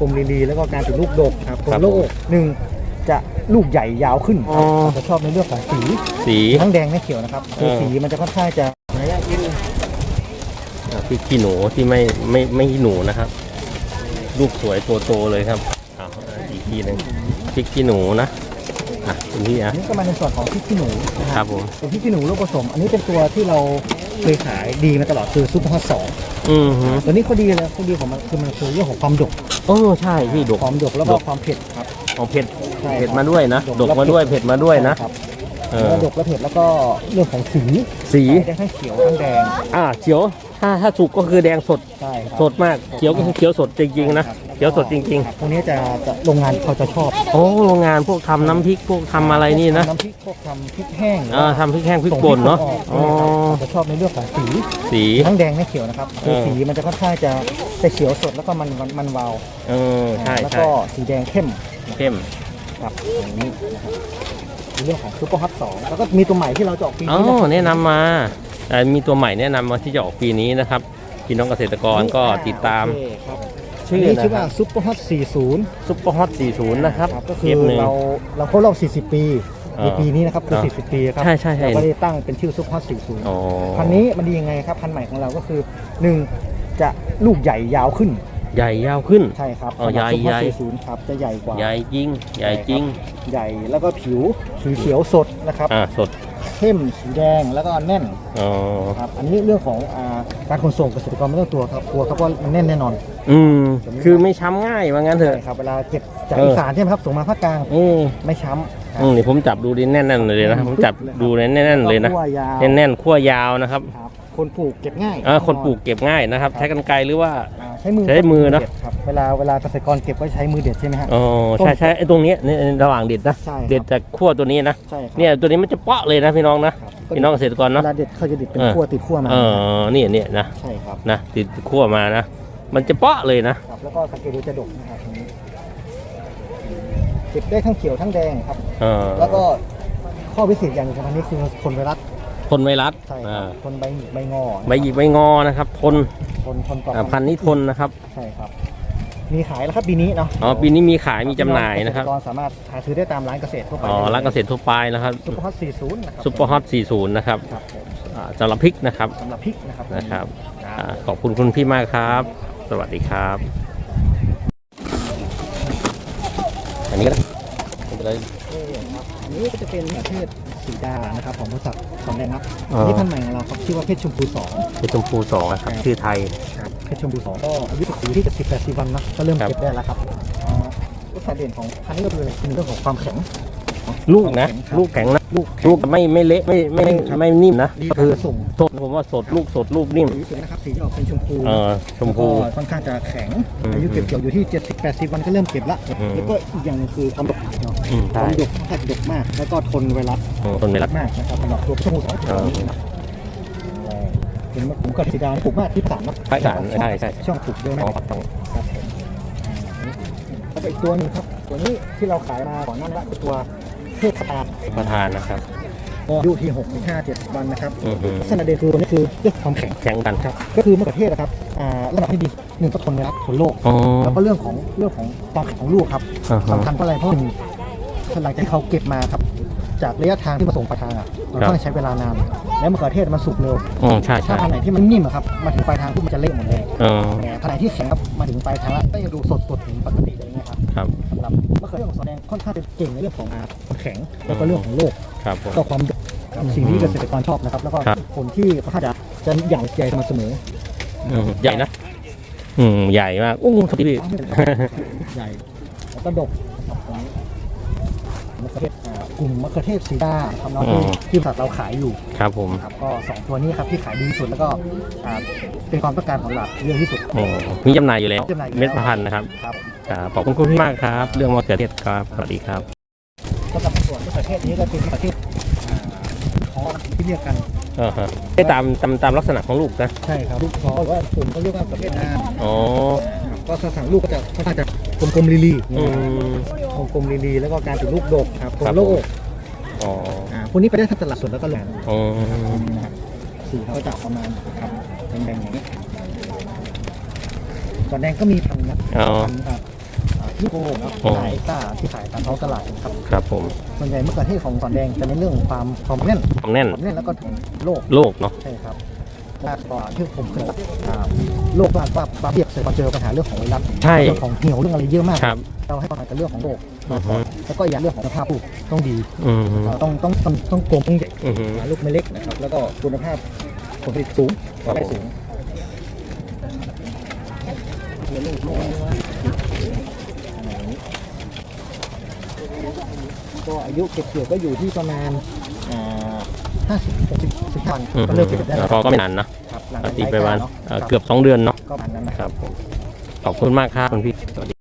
กลมๆลีๆแล้วก็การติดลูกดกครับครับ โลกหนึ่งจะลูกใหญ่ยาวขึ้นอ๋อจะชอบในเรื่องของสีสี ทั้งแดงและเขียวนะครับคือเออ สีมันจะค่อนข้างจะระยะกินอะพริกขี้หนูที่ไม่ไม่ไม่ขี้หนูนะครับ ลูกสวยตัวโตเลยครับเอาอีกทีหนึงพริกขี้หนูนะ อะคุณพี่อัอะนนี้ก็มาในส่วนของพริกขี้หนูนะคครัรับบผมเป็นพริกขี้หนูลูกผสม อันนี้เป็นตัวที่เราเคยขายดีมาตลอดคือซุปเปอร์ฮอตสองอือฮึตัวนี้เขาดีเลยเขาดีของมันคือมันคือเรื่องของความดกโอ้ใช่พี่ดกความดกแล้วก็ดกความเผ็ดครับ เอาเผ็ดใช่เผ็ดครับมาด้วยนะดดกกมาด้วยเผ็ดมาด้วยนะ ครับเอแล้อวดกแล้วเผ็ดแล้วก็เรื่องของสีสีได้ทั้งเขียวทั้งแดงอ่าเขียวถ้าถ้าสุกก็คือแดงสดใช่ครับ สดมากเขียวก็คือเขียวสดจริงๆนะครับ เขียวสดจริงครับพวกนี้จะจะโรงงานเขาจะชอบๆ โอ้โรงงานพวกทำน้ำพริกพวกทำอะไรนี่นะน้ำพริกพวกทำพริกแห้งอ่าทำพริกแห้งพริกป่นเนาะส่อ๋งอพริกออกพวกนี้ครับเขาจะชอบในเรื่องของสีสี ทั้งแดงและเขียวนะครับคือเออ สีมันจะค่อนข้างจะจะเขียวสดแล้วก็มันมันมันวาวเออใช่แล้วใช่ก็สีแดงเข้มเข้มครับอย่างนี้นะครับในเรื่องของซุปเปอร์ฮัทสองแล้วก็มีตัวใหม่ที่เราจะออกปีอ๋อนี้ะแนะนำมาแต่มีตัวใหม่แนะนำมาที่จะออกปีนี้นะครับพี่น้องเกษตรกรก็ติดตามโอเคครับ ชื่อนี้นะชื่อคว่ารับซุปเปอร์ฮัท40 ซุปเปอร์ฮอต40 นะครับครับก็คือเฟหนึ่งเราเราครบรอบ 40 ปีอ่าในปีนี้นะครับคืออ่า40 ปีครับใช่ใช่ใช่เราก็ได้ตั้งเป็นชื่อซุปเปอร์ฮัทอ๋อ40 พันธุ์นี้มันดียังไงครับ พันธุ์ใหม่ของเราก็คือหนึ่งจะลูกใหญ่ยาวขึ้น ใหญ่ยาวขึ้น ใช่ครับอ๋อสำรับใหญ่ซุปเปอร์ฮัท40ครับจะใหญ่กว่า ใหญ่จริง ใหญ่จริง ใหญ่แล้วก็ผิวสีเขียวสดนะครับอ่าสด เข้มสีแดงแล้วก็แน่นอ๋อครับอันนี้เรื่องของอาการขนส่งเกษตรกรไม่ต้องตัวครับกลัวครับว่ามันแน่นแน่นอน อืม คือไม่ช้ำง่ายว่างั้นเถใช่อะครับเวลาเก็บจากเอออี อีสานใช่ไหมครับส่งมาภาคกลางอืมไม่ช้ำครับ อืมนี่ผมจับดูดิแน่นๆเลยนะผมจับดูแน่นๆเลยนะแวก็คั่วยาวแน่นๆขั้วยาวนะครับครับ คนปลูกเก็บง่ายเออคนปลูกเก็บง่ายนะครับ ใช้กันไกรหรือว่า อ่าใช้มือใช้มือเนอะด็ดครับ เวลาเวลาเกษตรกรเก็บก็ใช้มือเด็ดใช่ไหมฮะ อ๋อใช่ใช่ไอ้ตรงเนี้ยนี่ระหว่างเด็ดนะใช่ครับ เด็ดจากขั้วตัวนี้นะใช่ครับเนี่ยตัวนี้มันจะเปาะเลยนะพี่น้องนะครับพี่น้องเกษตรกรเวเนาะลาเด็ดเขาจะเด็ดเป็นเออขั้วติดขั้วมาเออเนี่ยเนี่ยนะใช่ครับนะติดขั้วมานะมันจะเปาะเลยนะครับ แล้วก็สังเกตดูจะดกนะครับตรงนี้เก็บได้ทั้งเขียวทั้งแดงครับ เออแล้วก็ข้อพิเศษอย่างหนึงของพันธุ์นี้คือทนไวรัสทนไวรัสใช่คอ่ารับทนใบหงิกใบงอใบหยิกใบงอนะครับทนทนทนต่ออ่าพันธุ์นี้ทนนะครับ ใช่ครับ มีขายแล้วครับปีนี้เนาะอ๋อปีนี้มีขายมีจำหน่ายนะครับเกษตรกรสามารถหาซื้อได้ตามร้านเกษตรทั่วไปอ๋อร้านเกษตรทั่วไปนะครับซุปเปอร์ฮอต40นะครับซุปเปอร์ฮอต40 นะครับครับผมอ่าสำหรับพริกนะครับสำหรับพริกนะครับนะครับครับอ่าขอบคุณคุณพี่มากครับ สวัสดีครับ อันนี้ก็ได้ไม่เป็นไรเออครับอันนี้ก็จะเป็นประเภทสีดานะครับของบริษัทสองแดงครับอ๋ออั นนี้พันธุ์ใหม่ของเราครับชื่อว่าเพชรชมพูสองเป็นชมพูสองนะครับชื่อไทย ครับ เพชรชมพูสองก็อายุอยู่ที่จะสิบแปดสิบวันนะก็เริ่มครับเก็บได้แล้วครับอ่าลักษณะเด่นของพันธุ์นี้ก็คืออะไรคือเรื่องของความแข็งลูกนะครับลูกแข็งนะลูกลูกไม่ไม่เละไม่ไม่ไม่ครับไม่นิ่มนะดีก็คือส่งสดผมว่าสดลูกสดลูกนิ่มสีสวยนะครับสีจะออกเป็นชมพูเออชมพูแล้วก็ค่อนข้างจะแข็งอืมอายุเก็บเกี่ยวอยู่ที่70 80วันก็เริ่มเก็บละอืมแล้วก็อีกอย่างหนึงคือความดกเนาะอืมคใช่วามดกแทบดกมาก แล้วก็ทนไวรัสอืมต้นไม้รักมากนะครับสำหรับตัวชมพูสอง เออเป็นมะผมกับสีดาปลูกมากที่สามนะภาคสามใช่ใช่ ช่องปลูกเยอะอ๋มาอกครับต้องครับผมแล้วก็อีกตัวหนึงครับ ตัวนี้ที่เราขายมาก่อนหน้านั้นละคือตัวเทพตาประธานนะครับ ก็อายุที่6ถึง5 7วันนะครับอือฮึ ลักษณะเด่นคือตัวนี้คือเรื่องความแข็งแข็งกันครับ ก็คือมะเขือเทศนะครับอ่าระดับที่ดีหนึ่งก็ทนไวรัสทนโรค อ๋อ แล้วก็เรื่องของเรื่องของความแข็งของลูกครับอ่าฮะ สำคัญเพราะอะไรเพราะหนึ่งหลังจากที่เขาเก็บมาครับ จากระยะทางที่มาส่งปลายทางอะมันครับต้องใช้เวลานาน แล้วมะเขือเทศมันสุกเร็วอืมใช่ถ้าใช่พันธุ์ไหนที่มันนิ่มอะครับมาถึงปลายทางปุ๊บมันจะเละหมดเลยเออแต่พันธุ์ไหนที่แข็งครับมาถึงปลายทางแล้วก็ยังดูสดสดๆถึงปกติเลยนะครับครับสำหรับมะเขือเทศของสอแดงค่อนข้างจะเก่งในเรื่องของอาความแข็งแล้วก็เรื่องของโรคครับผม ก็ความดกครับสิ่งที่เกษตรกรชอบนะครับ แล้วก็ครับ ผลที่ค่อนข้างจะจะใหญ่ใหญ่สม่ำเสมออืมใหญ่นะ อืมใหญ่มากอู้ทุกทีใหญ่แล้วก็ดกครับตรงนี้ มะเขือเทศอ่ากลุ่มมะเขือเทศสีดาทำน้องที่ที่บริษัทเราขายอยู่ครับผมครับก็สองตัวนี้ครับที่ขายดีที่สุดแล้วก็อ่าเป็นความต้องการของตลาดเยอะที่สุด โอ้มีจำหน่ายอยู่แล้วจำหน่ายอยู่แล้ว เม็ดพันธุ์นะครับครับครับขอบคุณคุณพี่มากครับ เรื่องมะเขือเทศครับสวัสดีครับ สำหรับส่วนมะเขือเทศนี้ก็เป็นมะเขือเทศอ่าคอที่เรียกกันอ่าฮะได้ตามตามตามลักษณะของลูกนะใช่ครับลูกคอหรือว่าผมก็เรียกว่ามะเขือเทศนานอ๋อครับก็สั่งลูกก็จะค่อนข้างจะกลมๆลีๆอืม กลมๆลีๆแล้วก็การติดลูกดกครับครับโลกอ๋ออ่าพวกนี้ไปได้ทั้งตลาดสดแล้วก็โรงงานอ๋อนะครับสีเขาก็จะประมาณครับเป็นแดงอย่างนี้ส่วนแดงก็มีพันนะอ๋อ พันอะที่โกงครับอ๋อ ขายต้าที่ขายตามท้องตลาดครับครับผมส่วนใหญ่มะเขือเทศของสอนแดงจะในนเรื่องของความความแน่นความแน่นความแน่นแล้วก็โรคโลกเนาะ ใช่ครับว่าก่อนที่ผมเคยอ่าโรคว่าว่าว่าเทียบเสร็จพอเจอปัญหาเรื่องของไวรัสใช่ เรื่องของเหี่ยวเรื่องอะไรเยอะมากครับ เราให้ความสำคัญกับเรื่องของโรคอือฮึแล้วก็อย่างเรื่องของสภาพลูกต้องดีอืมต้องต้องต้องต้องกลมต้องใหญ่อืมหาลูกไม่เล็กนะครับ แล้วก็คุณภาพผลผลิตสูงครับได้ผมสูง ก็อายุเก็บเกี่ยวก็อยู่ที่ประมาณห้าสิบหกสิบสิบวันอืมก็เริ่มเก็บได้แล้แล้ววก็ก็ไม่นานนะครับหลังปจากฏิใช้ไปวันเนาะเอ่อครับเกือบสองเดือนเนาะก็ประมาณนั้นนะคครับรับผมขอบคุณมากครับคุณพี่สวัสดี